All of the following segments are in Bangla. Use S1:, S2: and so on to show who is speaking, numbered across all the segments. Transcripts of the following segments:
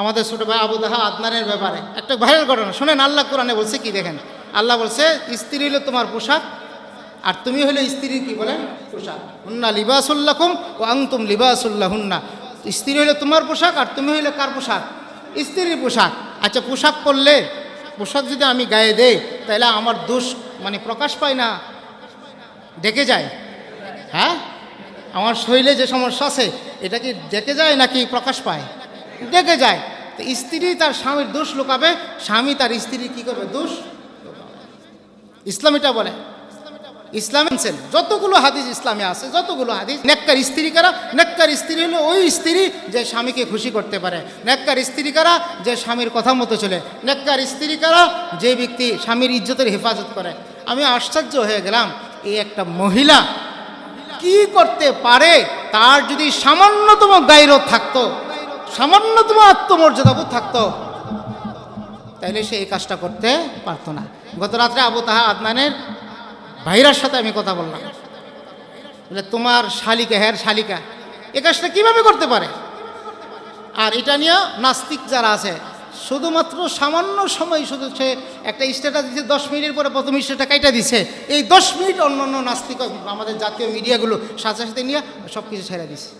S1: আমাদের ছোট ভাই আবু দাহা আদনানের ব্যাপারে একটা ভাইরাল ঘটনা। শোনেন, আল্লাহ কোরআনে বলছে কি দেখেন? আল্লাহ বলছে, স্ত্রী হলো তোমার পোশাক, আর তুমি হলো স্ত্রীর কি বলেন পোশাক। হুন্না লিবাসুল্লাকুম ও আংতুম লিবাসুল্লাহ হুন্না স্ত্রী হলো তোমার পোশাক আর তুমি হইলে কার পোশাক? স্ত্রীর পোশাক। আচ্ছা পোশাক পরলে, পোশাক যদি আমি গায়ে দেই তাহলে আমার দোষ মানে প্রকাশ পায় না। ডেকে যায়। হ্যাঁ? আমার শরীরে যে সমস্যা আছে, এটা কি ডেকে যায় নাকি প্রকাশ পায়? ডেকে যায়। স্ত্রী তার স্বামীর দোষ লুকাবে স্বামী তার স্ত্রী কি করবে? দোষ। ইসলাম এটা বলে। ইসলাম যতগুলো হাদিস ইসলামে আছে, যতগুলো হাদিস, নেককার স্ত্রী কারা? নেককার স্ত্রী হলো ওই স্ত্রী যে স্বামীকে খুশি করতে পারে। নেককার স্ত্রী কারা? যে স্বামীর কথা মতো চলে। নেককার স্ত্রী কারা? যে ব্যক্তি স্বামীর ইজ্জতের হেফাজত করে। আমি আশ্চর্য হয়ে গেলাম, এই একটা মহিলা কি করতে পারে? তার যদি সামান্যতম গাইরত থাকতো সামান্যতম আত্মমর্যাদাবোধ থাকতো। তাইলে সে এই কাজটা করতে পারতো না। গত রাত্রে আবু তাহা আদনানের ভাইরার সাথে আমি কথা বললাম। বলে, তোমার শালিকা, হ্যার শালিকা, এ কাজটা কীভাবে করতে পারে? আর এটা নিয়ে নাস্তিক যারা আছে, শুধুমাত্র সামান্য সময় শুধু সে একটা স্ট্যাটাস দিচ্ছে দশ মিনিটের পরে প্রথম স্টেটা কাইটা দিছে। এই দশ মিনিট অন্য অন্য নাস্তিক আমাদের জাতীয় মিডিয়াগুলো সাথে সাথে নিয়ে সব কিছু ছেড়ে দিছে।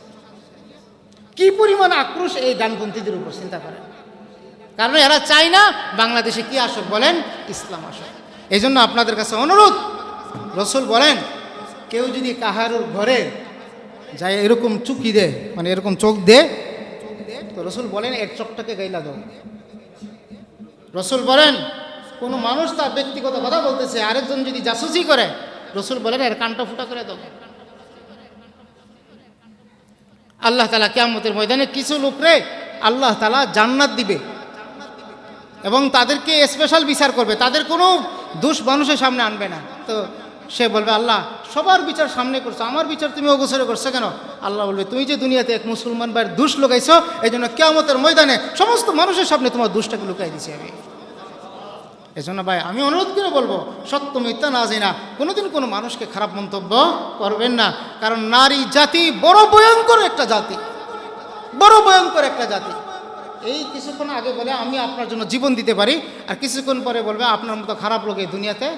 S1: কি পরিমাণ আক্রোশ এই ডানপন্থীদের উপর, চিন্তা করেন। কারণ এরা চায় না বাংলাদেশে কি আসুক বলেন, ইসলাম আসুক। এই জন্য আপনাদের কাছে অনুরোধ, রসুল বলেন, কেউ যদি কাহারুর ঘরে যায় এরকম চুকি দে মানে এরকম চোখ দে, তো রসুল বলেন, এর চোখটাকে গাইলা দাও। রসুল বলেন, কোনো মানুষ তার ব্যক্তিগত কথা বলতেছে, আরেকজন যদি জাসুসি করে, রসুল বলেন, এর কানটা ফুটা করে দাও। আল্লাহ তালা কেয়ামতের ময়দানে কিছু লোকরে আল্লাহ তালা জান্নাত দিবে। এবং তাদেরকে স্পেশাল বিচার করবে। তাদের কোনো দোষ মানুষের সামনে আনবে না। তো সে বলবে, আল্লাহ, সবার বিচার সামনে করছ, আমার বিচার তুমি অবসরে করছ কেন? আল্লাহ বলবে, তুমি যে দুনিয়াতে এক মুসলমান ভাইয়ের দুষ লুকাইছো এই জন্য কেয়ামতের ময়দানে সমস্ত মানুষের সামনে তোমার দুষ্টাকে লুকাই দিছি আমি। এই জন্য ভাই, আমি অনুরোধ করে বলব, সত্য মিথ্যা না জানি, কোনোদিন কোনো মানুষকে খারাপ মন্তব্য করবেন না। কারণ নারী জাতি বড় ভয়ঙ্কর একটা জাতি। বড় ভয়ঙ্কর একটা জাতি। এই কিছুক্ষণ আগে বলে আমি আপনার জন্য জীবন দিতে পারি, আর কিছুক্ষণ পরে বলবে আপনার মতো খারাপ লোক এই দুনিয়াতে